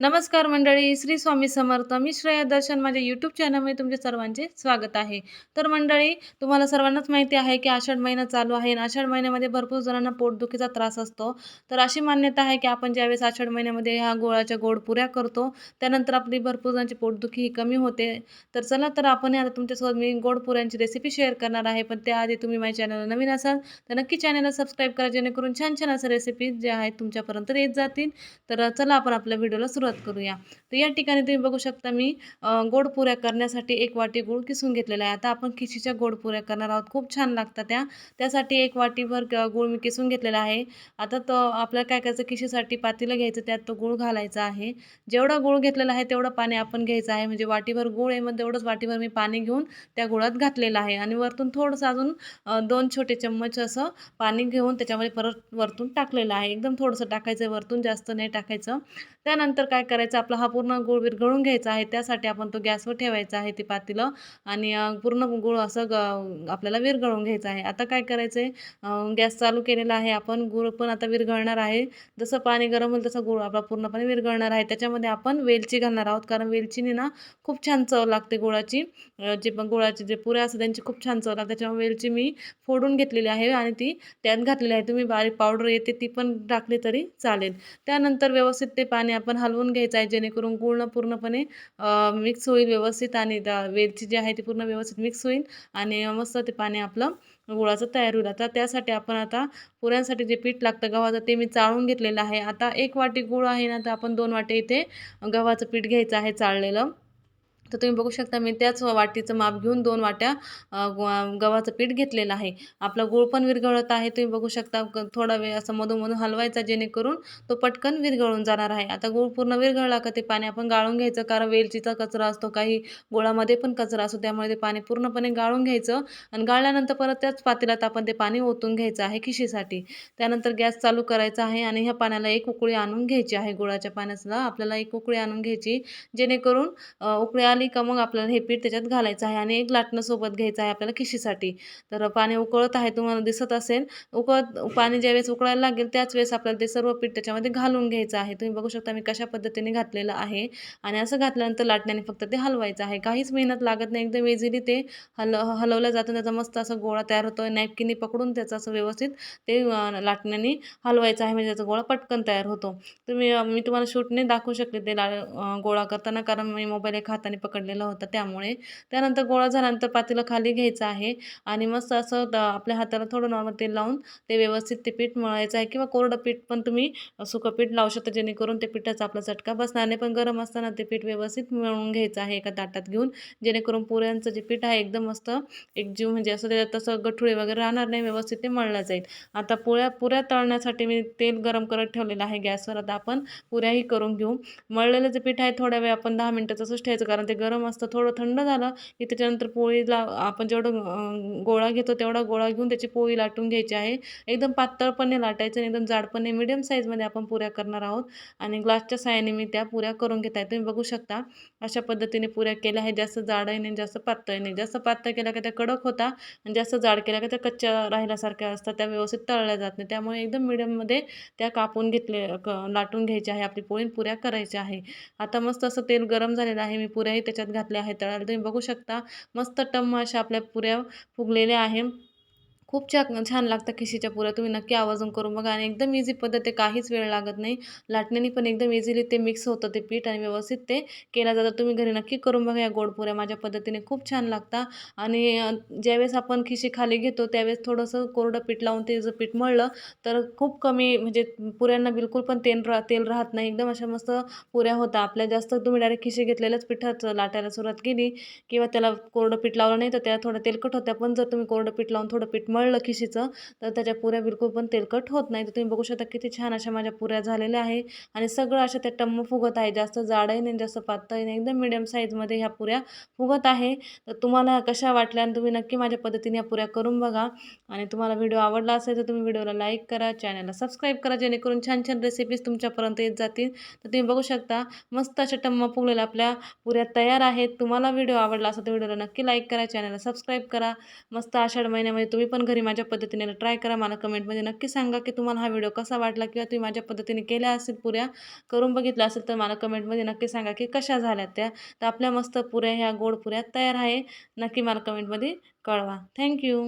नमस्कार मंडळी श्री स्वामी समर्थ. मी श्रेया दर्शन. माझ्या यूट्यूब चॅनलमध्ये तुमचे सर्वांचे स्वागत आहे. तर मंडळी तुम्हाला सर्वांनाच माहिती आहे की आषाढ महिना चालू आहे आणि आषाढ महिन्यामध्ये भरपूर जणांना पोटदुखीचा त्रास असतो. तर अशी मान्यता आहे की आपण ज्यावेळेस आषाढ महिन्यामध्ये ह्या गोळाच्या गोड पुऱ्या करतो त्यानंतर आपली भरपूर जणांची पोटदुखी ही कमी होते. तर चला तर आपण आता तुमच्यासोबत मी गोड पुऱ्यांची रेसिपी शेअर करणार आहे. पण त्याआधी तुम्ही माझ्या चॅनलला नवीन असाल तर नक्की चॅनलला सबस्क्राईब करा जेणेकरून छान छान असं रेसिपी जे आहेत तुमच्यापर्यंत येत जातील. तर चला आपण आपल्या व्हिडिओला सुरुवात करूया. तर या ठिकाणी तुम्ही बघू शकता मी गोड पुऱ्या करण्यासाठी एक वाटी गूळ किसून घेतलेला आहे. आता आपण खिशीच्या गोड पुऱ्या करणार आहोत. खूप छान लागतात त्या. त्यासाठी एक वाटीभर गूळ मी किसून घेतलेला आहे. आता तो आपल्याला काय करायचं खिशीसाठी पातीला घ्यायचं त्यात तो गूळ घालायचा आहे. जेवढा गूळ घेतलेला आहे तेवढं पाणी आपण घ्यायचं आहे. म्हणजे वाटीभर गूळ आहे मग तेवढंच वाटीभर मी पाणी घेऊन त्या गुळात घातलेलं आहे. आणि वरतून थोडंसं अजून दोन छोटे चम्मच असं पाणी घेऊन त्याच्यामध्ये परत वरतून टाकलेलं आहे. एकदम थोडंसं टाकायचं वरतून जास्त नाही टाकायचं. त्यानंतर काय काय करायचं आपला हा पूर्ण गूळ विरघळून घ्यायचा आहे त्यासाठी आपण तो गॅसवर ठेवायचा आहे ते पातेलं आणि पूर्ण गूळ असं ग आपल्याला विरघळून घ्यायचं आहे. आता काय करायचं आहे गॅस चालू केलेला आहे आपण गूळ पण आता विरघळणार आहे. जसं पाणी गरम होईल तसं गूळ आपला पूर्णपणे विरघळणार आहे. त्याच्यामध्ये आपण वेलची घालणार आहोत कारण वेलचीने ना खूप छान चव लागते गुळाची. जे पण गुळाची जे पुऱ्या असतात त्यांची खूप छान चव लागते. त्याच्यामुळे वेलची मी फोडून घेतलेली आहे आणि ती त्यात घातलेली आहे. तुम्ही बारीक पावडर येते ती पण टाकली तरी चालेल. त्यानंतर व्यवस्थित ते पाणी आपण हलवून घ्यायचं आहे जेणेकरून गुळ पूर्णपणे मिक्स होईल व्यवस्थित आणि त्या वेलची जी आहे ती पूर्ण व्यवस्थित मिक्स होईल आणि मस्त ते पाणी आपलं गुळाचं तयार होईल. आता त्यासाठी आपण आता पुऱ्यांसाठी जे पीठ लागतं गव्हाचं ते मी चाळून घेतलेलं आहे. आता एक वाटी गूळ आहे ना तर आपण दोन वाटी इथे गव्हाचं पीठ घ्यायचं आहे चाळलेलं. तर तुम्ही बघू शकता मी त्याच वाटीचं माप घेऊन दोन वाट्या ग- गव्हाचं पीठ घेतलेलं आहे. आपला गूळ पण विरघळत आहे. तुम्ही बघू शकता थोडा वेळ असं मधोमधून हलवायचा जेणेकरून तो पटकन विरघळून जाणार आहे. आता गूळ पूर्ण विरघळला का ते पाणी आपण गाळून घ्यायचं कारण वेलचीचा कचरा असतो काही गुळामध्ये पण कचरा असतो त्यामुळे ते पाणी पूर्णपणे गाळून घ्यायचं आणि गाळल्यानंतर परत त्याच पातेल्यात आपण ते पाणी ओतून घ्यायचं आहे खिशीसाठी. त्यानंतर गॅस चालू करायचा आहे आणि ह्या पाण्याला एक उकळी आणून घ्यायची आहे. गुळाच्या पाण्याला आपल्याला एक उकळी आणून घ्यायची जेणेकरून उकळी आली का मग आपल्याला हे पीठ त्याच्यात घालायचं आहे आणि एक लाटणं सोबत घ्यायचं आहे आपल्याला खिशीसाठी. तर पाणी उकळत आहे तुम्हाला दिसत असेल. उकळत पाणी ज्यावेळेस उकळायला लागेल त्याच वेळेस आपल्याला ते सर्व पीठ त्याच्यामध्ये घालून घ्यायचं आहे. तुम्ही बघू शकता मी कशा पद्धतीने घातलेलं आहे. आणि असं घातल्यानंतर लाटण्याने फक्त ते हलवायचं आहे. काहीच मेहनत लागत नाही एकदम इझिली ते हल हलवलं जातं. त्याचा मस्त असं गोळा तयार होतो नॅपकिनी पकडून त्याचं असं व्यवस्थित ते लाटण्याने हलवायचं आहे. म्हणजे त्याचा गोळा पटकन तयार होतो. तुम्ही मी तुम्हाला शूटने दाखवू शकते ते ला गोळा करताना. कारण मी मोबाईल एक हाताने पकडलेला होता त्यामुळे. त्यानंतर गोळा झाल्यानंतर पातेलं खाली घ्यायचं आहे आणि मस्त असं आपल्या हाताला थोडं नॉर्मल तेल लावून ते व्यवस्थित ते पीठ मळायचं आहे किंवा कोरडं पीठ पण तुम्ही सुकं पीठ लावू शकता जेणेकरून ते पिठाचा आपला चटका बसणार नाही. पण गरम असताना ते पीठ व्यवस्थित मळून घ्यायचं आहे एका ताटात घेऊन जेणेकरून पुऱ्यांचं जे पीठ आहे एकदम मस्त एकजीव म्हणजे असं त्याच्यात तसं गठुळे वगैरे राहणार नाही व्यवस्थित ते मळलं जाईल. आता पुऱ्या पुऱ्या तळण्यासाठी मी तेल गरम करत ठेवलेलं आहे गॅसवर. आता आपण पुऱ्याही करून घेऊ. मळलेलं जे पीठ आहे थोड्या वेळ आपण दहा मिनटाचं असंच ठेवायचं कारण ते गरम असतं थोडं थंड झालं की त्याच्यानंतर पोळीला आपण जेवढं गोळा घेतो तेवढा गोळा घेऊन त्याची पोळी लाटून घ्यायची आहे. एकदम पातळ पण नाही लाटायचं आणि एकदम जाड पण नाही. मिडियम साईजमध्ये आपण पुऱ्या करणार आहोत आणि ग्लासच्या साहाय्याने मी त्या पुऱ्या करून घेत आहे. तुम्ही बघू शकता अशा पद्धतीने पुऱ्या केल्या आहेत. जास्त जाडही नाही जास्त पातळ नाही. जास्त पातळ केल्या का त्या कडक होता आणि जास्त जाड केल्या का त्या कच्च्या राहिल्यासारख्या असतात. त्या व्यवस्थित तळल्या जात नाही. त्यामुळे एकदम मिडियममध्ये त्या कापून घेतले क लाटून घ्यायच्या आहे. आपली पोळी पुऱ्या करायच्या आहे. आता मस्त असं तेल गरम झालेलं आहे. मी पुऱ्याही त्याच्यात घातल्या आहेत. तळायला तुम्ही बघू शकता मस्त टम्म अशा आपल्या पुऱ्या फुगलेल्या आहे. खूप छान छान लागतं खिशीच्या पुऱ्या. तुम्ही नक्की आवाजून करून बघा. आणि एकदम इझी पद्धत आहे. काहीच वेळ लागत नाही. लाटण्याने पण एकदम इझिली ते मिक्स होतं ते पीठ आणि व्यवस्थित ते केलं जातं. तुम्ही घरी नक्की करून बघा या गोड पुऱ्या. माझ्या पद्धतीने खूप छान लागतात आणि ज्यावेळेस आपण खिशी खाली घेतो त्यावेळेस थोडंसं कोरडं पीठ लावून ते जर पीठ मळलं तर खूप कमी म्हणजे पुऱ्यांना बिलकुल पण तेल रा तेल राहत नाही. एकदम अशा मस्त पुऱ्या होतात. आपल्या जास्त तुम्ही डायरेक्ट खिशी घेतलेल्याच पिठात लाटायला सुरुवात केली किंवा त्याला कोरडं पीठ लावलं नाही तर त्याला थोडं तेलकट होत्या पण जर तुम्ही कोरडं पीठ लावून थोडं पीठ वळलं खिशीचं तर त्याच्या पुऱ्या बिलकुल पण तेलकट होत नाही. तर तुम्ही बघू शकता किती छान अशा माझ्या पुऱ्या झालेल्या आहे. आणि सगळं अशा त्या टम्म फुगत आहे. जास्त जाडही नाही जास्त पातळही नाही. एकदम मिडियम साईजमध्ये ह्या पुऱ्या फुगत आहे. तर तुम्हाला कशा वाटल्या आणि तुम्ही नक्की माझ्या पद्धतीने या पुऱ्या करून बघा. आणि तुम्हाला व्हिडिओ आवडला असेल तर तुम्ही व्हिडिओला लाईक करा चॅनलला सबस्क्राईब करा जेणेकरून छान छान रेसिपीज तुमच्यापर्यंत येत जातील. तर तुम्ही बघू शकता मस्त अशा टम्म फुगलेल्या आपल्या पुऱ्या तयार आहेत. तुम्हाला व्हिडिओ आवडला असेल तर व्हिडिओला नक्की लाईक करा चॅनलला सबस्क्राईब करा. मस्त आषाढ महिन्यामध्ये तुम्ही पण घरी माझ्या पद्धतीने ट्राय करा. मला कमेंटमध्ये नक्की सांगा की तुम्हाला हा व्हिडिओ कसा वाटला किंवा तुम्ही माझ्या पद्धतीने केल्या असेल पुऱ्या करून बघितल्या असेल तर मला कमेंटमध्ये नक्की सांगा की कशा झाल्या त्या. तर आपल्या मस्त पुऱ्या ह्या गोड पुऱ्या तयार आहे. नक्की मला कमेंटमध्ये कळवा. थँक्यू